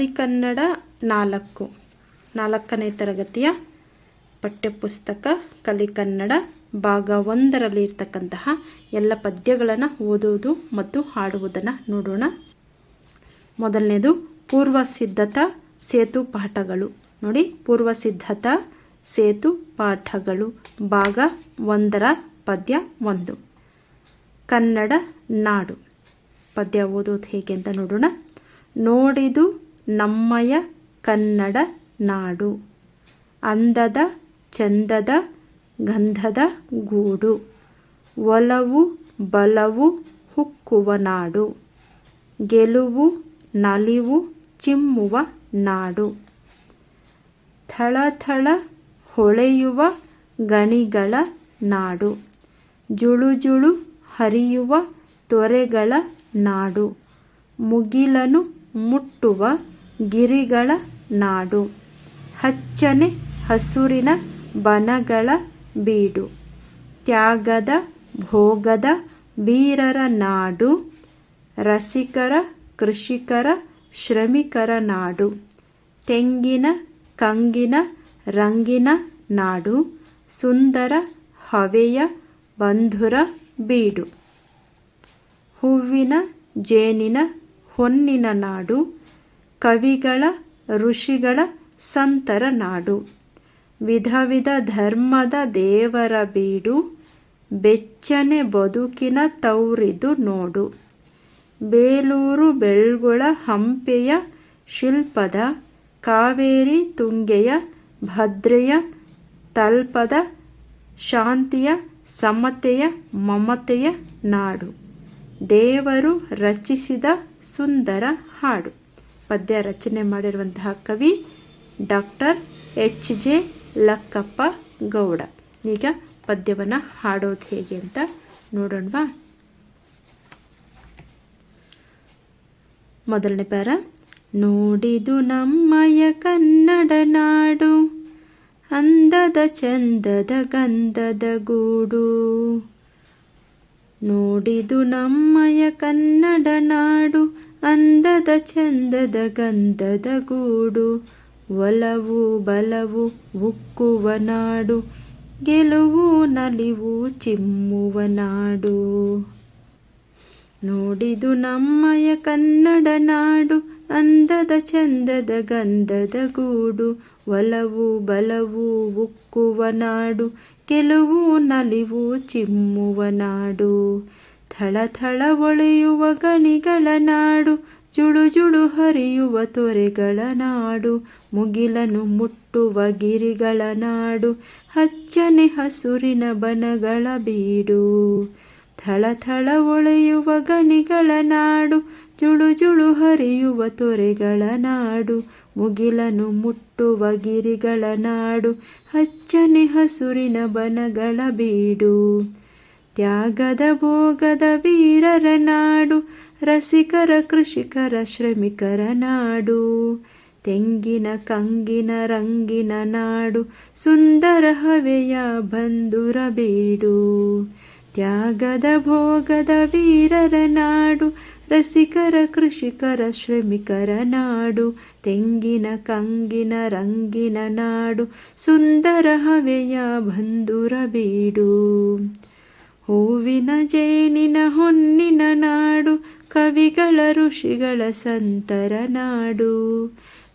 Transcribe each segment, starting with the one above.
ಕಲಿಕನ್ನಡ ನಾಲ್ಕು. ನಾಲ್ಕನೇ ತರಗತಿಯ ಪಠ್ಯಪುಸ್ತಕ ಕಲಿ ಕನ್ನಡ ಭಾಗ ಒಂದರಲ್ಲಿ ಇರ್ತಕ್ಕಂತಹ ಎಲ್ಲ ಪದ್ಯಗಳನ್ನು ಓದುವುದು ಮತ್ತು ಹಾಡುವುದನ್ನು ನೋಡೋಣ. ಮೊದಲನೇದು, ಪೂರ್ವ ಸಿದ್ಧತಾ ಸೇತು ಪಾಠಗಳು. ನೋಡಿ, ಪೂರ್ವ ಸಿದ್ಧತಾ ಸೇತು ಪಾಠಗಳು. ಭಾಗ ಒಂದರ ಪದ್ಯ ಒಂದು. ಕನ್ನಡ ನಾಡು. ಪದ್ಯ ಓದೋದು ಹೇಗೆ ಅಂತ ನೋಡೋಣ. ನೋಡಿದು ನಮ್ಮಯ ಕನ್ನಡ ನಾಡು. ಅಂದದ, ಚಂದದ, ಗಂಧದ ಗೂಡು. ಒಲವು, ಬಲವು ಹುಕ್ಕುವ ನಾಡು. ಗೆಲುವು, ನಲಿವು ಚಿಮ್ಮುವ ನಾಡು. ಥಳಥಳ ಹೊಳೆಯುವ ಗಣಿಗಳ ನಾಡು. ಜುಳುಜುಳು ಜುಳು ಹರಿಯುವ ತೊರೆಗಳ ನಾಡು. ಮುಗಿಲನು ಮುಟ್ಟುವ ಗಿರಿಗಳ ನಾಡು. ಹಚ್ಚನೆ ಹಸುರಿನ ಬನಗಳ ಬೀಡು. ತ್ಯಾಗದ ಭೋಗದ ವೀರರ ನಾಡು. ರಸಿಕರ, ಕೃಷಿಕರ, ಶ್ರಮಿಕರ ನಾಡು. ತೆಂಗಿನ, ಕಂಗಿನ, ರಂಗಿನ ನಾಡು. ಸುಂದರ, ಹವೆಯ, ಬಂಧುರ ಬೀಡು. ಹೂವಿನ, ಜೇನಿನ, ಹೊನ್ನಿನ ನಾಡು. ಕವಿಗಳ ಋಷಿಗಳ ಸಂತರ ನಾಡು. ವಿಧ ವಿಧ ಧರ್ಮದ ದೇವರ ಬೀಡು, ಬೆಚ್ಚನೆ ಬದುಕಿನ ತೌರಿದು ನೋಡು. ಬೇಲೂರು ಬೆಳ್ಗೊಳ ಹಂಪೆಯ ಶಿಲ್ಪದ, ಕಾವೇರಿ ತುಂಗೆಯ ಭದ್ರೆಯ ತಲ್ಪದ ಶಾಂತಿಯ ಸಮತೆಯ ಮಮತೆಯ ನಾಡು. ದೇವರು ರಚಿಸಿದ ಸುಂದರ ಹಾಡು. ಪದ್ಯ ರಚನೆ ಮಾಡಿರುವಂತಹ ಕವಿ doctor H J Lakkappa Gowda. ಈಗ ಪದ್ಯವನ್ನು ಹಾಡೋದು ಹೇಗೆ ಅಂತ ನೋಡೋಣವಾ? ಮೊದಲನೇ ಪ್ಯಾರ. ನೋಡಿದು ನಮ್ಮಯ ಕನ್ನಡ ನಾಡು, ಅಂದದ ಚಂದದ ಗಂಧದ ಗೂಡು. ನೋಡಿದು ನಮ್ಮಯ ಕನ್ನಡ ನಾಡು ಅಂದದ ಚಂದದ ಗಂಧದ ಗೂಡು, ಒಲವು ಬಲವು ಉಕ್ಕುವ ನಾಡು, ಗೆಲುವು ನಲಿವು ಚಿಮ್ಮುವ ನಾಡು. ನೋಡಿದು ನಮ್ಮಯ ಕನ್ನಡ ನಾಡು, ಅಂದದ ಚಂದದ ಗಂಧದ ಗೂಡು, ಒಲವು ಬಲವು ಉಕ್ಕುವ ನಾಡು, ಗೆಲುವು ನಲಿವು ಚಿಮ್ಮುವ ನಾಡು. ಥಳಥಳ ಒಳೆಯುವ ಗಣಿಗಳ ನಾಡು, ಜುಳು ಜುಳು ಹರಿಯುವ ತೊರೆಗಳ ನಾಡು, ಮುಗಿಲನು ಮುಟ್ಟುವ ಗಿರಿಗಳ ನಾಡು, ಹಚ್ಚನೆ ಹಸುರಿನ ಬನಗಳ ಬೀಡು. ಥಳಥಳ ಒಳೆಯುವ ಗಣಿಗಳ ನಾಡು, ಜುಳು ಜುಳು ಹರಿಯುವ ತೊರೆಗಳ ನಾಡು, ಮುಗಿಲನು ಮುಟ್ಟುವ ಗಿರಿಗಳ ನಾಡು, ಹಚ್ಚನೆ ಹಸುರಿನ ಬನಗಳ ಬೀಡು. ತ್ಯಾಗದ ಭೋಗದ ವೀರರ ನಾಡು, ರಸಿಕರ, ಕೃಷಿಕರ, ಶ್ರಮಿಕರ ನಾಡು. ತೆಂಗಿನ, ಕಂಗಿನ, ರಂಗಿನ ನಾಡು, ಸುಂದರ ಹವೆಯ ಬಂಧುರ ಬೀಡು. ತ್ಯಾಗದ ಭೋಗದ ವೀರರ ನಾಡು, ರಸಿಕರ, ಕೃಷಿಕರ, ಶ್ರಮಿಕರ ನಾಡು. ತೆಂಗಿನ, ಕಂಗಿನ, ರಂಗಿನ ನಾಡು, ಸುಂದರ ಹವೆಯ ಬಂಧುರ ಬೀಡು. ಹೂವಿನ ಜೇನಿನ ಹೊನ್ನಿನ ನಾಡು, ಕವಿಗಳ ಋಷಿಗಳ ಸಂತರ ನಾಡು.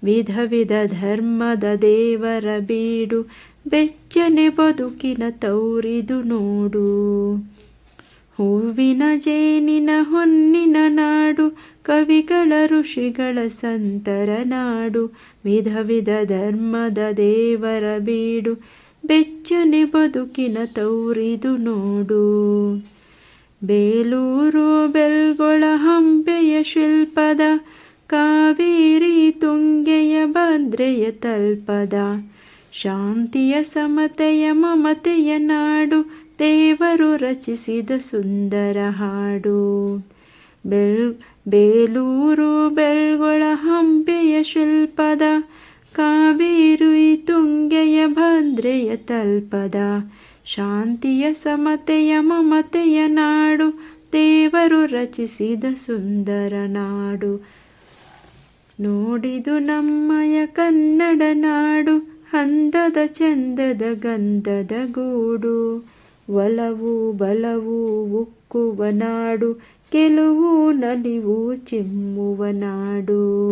ವಿಧ ವಿಧ ಧರ್ಮದ ದೇವರ ಬೀಡು, ಬೆಚ್ಚನೆ ಬದುಕಿನ ತೌರಿದು ನೋಡು. ಹೂವಿನ ಜೇನಿನ ಹೊನ್ನಿನ ನಾಡು, ಕವಿಗಳ ಋಷಿಗಳ ಸಂತರ ನಾಡು. ವಿಧ ವಿಧ ಧರ್ಮದ ದೇವರ ಬೀಡು ಬೆಚ್ಚನೆ ಬದುಕಿನ ತೌರಿದು ನೋಡು. ಬೇಲೂರು ಬೆಲ್ಗೊಳ ಹಂಪೆಯ ಶಿಲ್ಪದ, ಕಾವೇರಿ ತುಂಗೆಯ ಭದ್ರೆಯ ತಲ್ಪದ. ಶಾಂತಿಯ ಸಮತೆಯ ಮಮತೆಯ ನಾಡು, ದೇವರು ರಚಿಸಿದ ಸುಂದರ ಹಾಡು. ಬೆಲ್, ಬೇಲೂರು ಬೆಳ್ಗೊಳ ಹಂಪೆಯ ಶಿಲ್ಪದ ಕಾವೇರಿ ತುಂಗೆಯ ಭದ್ರೆಯ ತಲ್ಪದ, ಶಾಂತಿಯ ಸಮತೆಯ ಮಮತೆಯ ನಾಡು, ದೇವರು ರಚಿಸಿದ ಸುಂದರ ನಾಡು. ನೋಡಿದು ನಮ್ಮಯ ಕನ್ನಡ ನಾಡು, ಹಂದದ ಚಂದದ ಗಂಧದ ಗೂಡು. ಒಲವು, ಬಲವು, ಉಕ್ಕುವ ನಾಡು, ಗೆಲುವು, ನಲಿವು, ಚಿಮ್ಮುವ ನಾಡು.